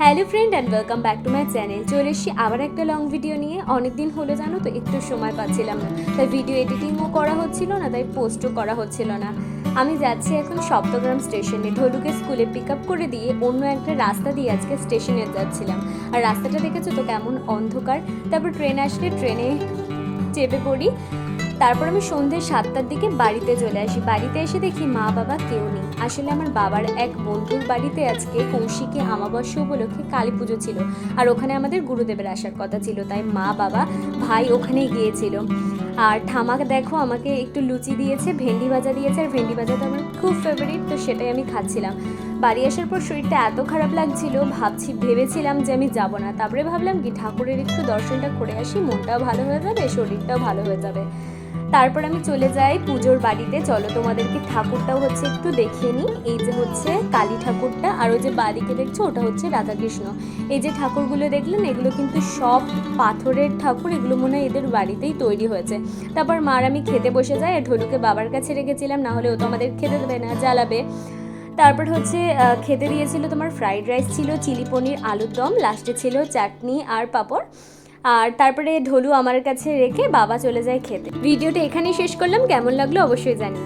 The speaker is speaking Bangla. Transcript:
Hello friend and welcome back to my channel চলে এসেছি আবার একটা লং ভিডিও নিয়ে। অনেক দিন হলো জানো তো, একটু সময় পাচ্ছিলাম না। তাই ভিডিও এডিটিংও করা হচ্ছিল না, তাই পোস্টও করা হচ্ছিল না। আমি যাচ্ছি এখন সপ্তগ্রাম স্টেশনে। ঢোলুকে স্কুলে পিক আপ করে দিয়ে অন্য একটা রাস্তা দিয়ে আজকে স্টেশনে যাচ্ছিলাম। আর রাস্তাটা দেখেছ তো কেমন অন্ধকার? তারপর ট্রেন আসলে ট্রেনে চেপে পড়ি। তারপর আমি সন্ধ্যে সাতটার দিকে বাড়িতে চলে আসি। বাড়িতে এসে দেখি মা বাবা কেউ নেই। আসলে আমার বাবার এক বন্ধুর বাড়িতে আজকে কৌশিকে আমাবস্যা উপলক্ষে কালী পুজো ছিল আর ওখানে আমাদের গুরুদেবের আসার কথা ছিল, তাই মা বাবা ভাই ওখানে গিয়েছিল। আর ঠামাক দেখো আমাকে একটু লুচি দিয়েছে, ভেন্ডি ভাজা দিয়েছে, আর ভেন্ডি ভাজা তো আমার খুব ফেভারিট তো সেটাই আমি খাচ্ছিলাম। বাড়ি আসার পর শরীরটা এত খারাপ লাগছিল, ভাবছি, ভেবেছিলাম যে আমি যাব না। তারপরে ভাবলাম কি, ঠাকুরের একটু দর্শনটা করে আসি, মনটাও ভালো হয়ে যাবে, শরীরটাও ভালো হয়ে যাবে। তারপর আমি চলে যাই পুজোর বাড়িতে। চলো তোমাদেরকে ঠাকুরটাও হচ্ছে একটু দেখিয়ে নিই। এই যে হচ্ছে কালী ঠাকুরটা, আর ওই যে বাদিকে দেখছ ওটা হচ্ছে রাধাকৃষ্ণ। এই যে ঠাকুরগুলো দেখলেন, এগুলো কিন্তু সব পাথরের ঠাকুর, এগুলো মনে হয় এদের বাড়িতেই তৈরি হয়েছে। তারপর মার আমি খেতে বসে যাই, আর ঢোলুকে বাবার কাছে রেখেছিলাম, না হলে ও তো আমাদের খেতে দেবে না, জ্বালাবে। তারপর হচ্ছে খেতে দিয়েছিল তোমার ফ্রাইড রাইস ছিল, চিলি পনির, আলুর দম, লাস্টে ছিল চাটনি আর পাঁপড়। আর তারপরে ঢোলু আমার কাছে রেখে বাবা চলে যায় খেতে। ভিডিওটা এখানেই শেষ করলাম। কেমন লাগল অবশ্যই জানিও।